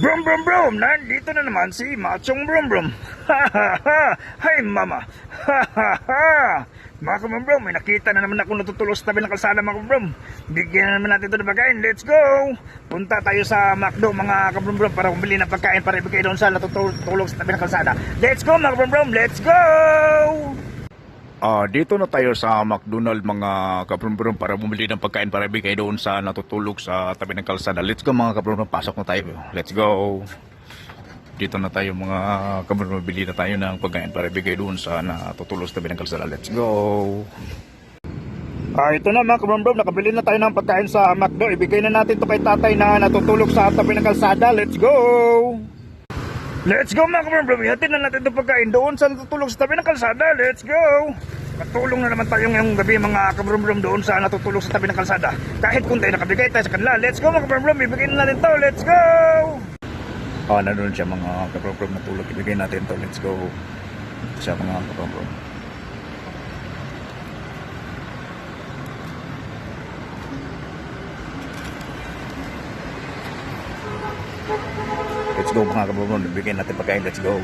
Brum brum brum! Nandito na naman si Machong Brum Brum! Ha ha ha! Hi mama! Ha ha ha! Mga brum, may nakita na naman ako natutulog sa tabi ng kalsada mga kabrum brum. Bigyan na naman natin ito ng pagkain. Let's go! Punta tayo sa McDo mga kabrum brum para bumili ng pagkain para ibigay doon sa natutulog sa tabi ng kalsada. Let's go mga kabrum brum! Let's go! Ah, dito na tayo sa McDonald mga kabrum para bumili ng pagkain para ibigay doon sa natutulog sa tabi ng kalsada. Let's go mga kabrum pasok na tayo. Let's go. Dito na tayo mga kabrum bili na tayo ng pagkain para ibigay doon sa natutulog sa tabi ng kalsada. Let's go. Ah, ito na mga kabrum brum, nakabili na tayo ng pagkain sa McDo. Ibigay na natin to kay tatay na natutulog sa tabi ng kalsada. Let's go! Let's go mga kabrum brum, ihatid na natin itong pagkain doon sa natutulog sa tabi ng kalsada. Let's go! Patulong na naman tayo ngayong gabi mga kabrum brum doon sa natutulog sa tabi ng kalsada. Kahit kung tayo nakabigay tayo sa kanila. Let's go mga kabrum brum, ibigay na natin to. Let's go! Ah, nandun siya mga kabrum natulog. Ibigay natin to. Let's go. Ito siya mga kabrum Let's go mga kabrum Ibigay natin pagkain. Let's go.